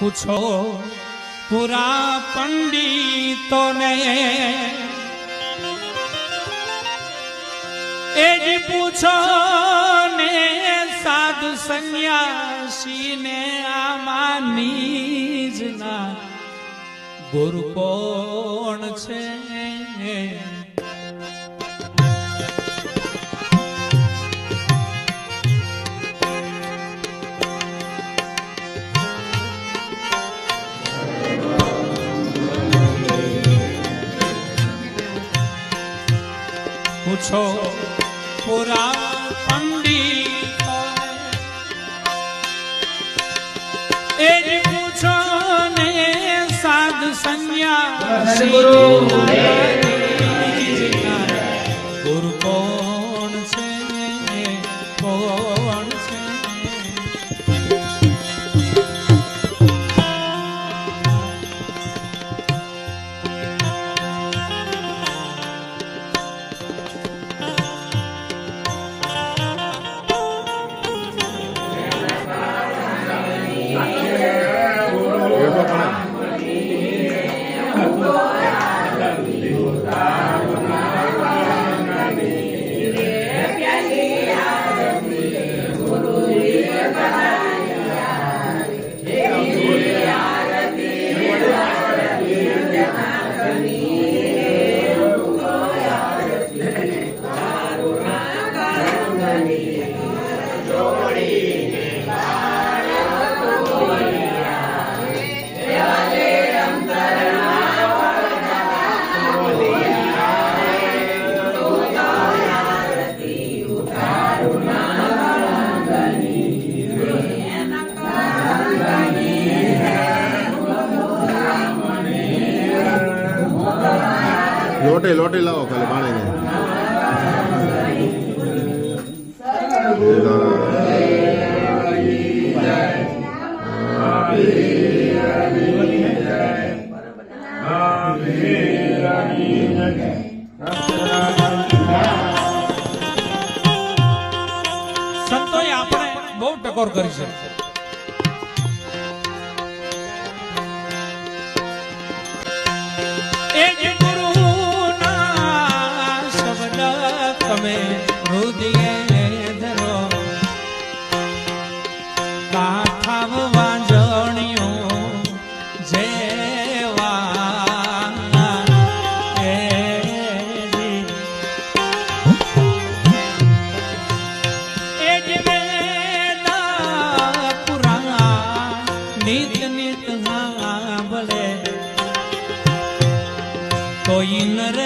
પૂછો પુરા પંડિતોને. એ જ પૂછો ને સાધુ સંન્યાસીને આમાં નીજના ગુરુ કોણ છે? પૂછો પુરા પંડિત. એ જ પૂછો ને સાધ સંન્યાસી. ગુરુ લોટે લોટે લાવો ખાલી સંતોએ આપણે બહુ ટકોર કરી છે. તમે હૃદયે ધરો કાઠાવ જેવા એ જી. વેદા નિત નિત સાંભળે કોઈ ન રે એવા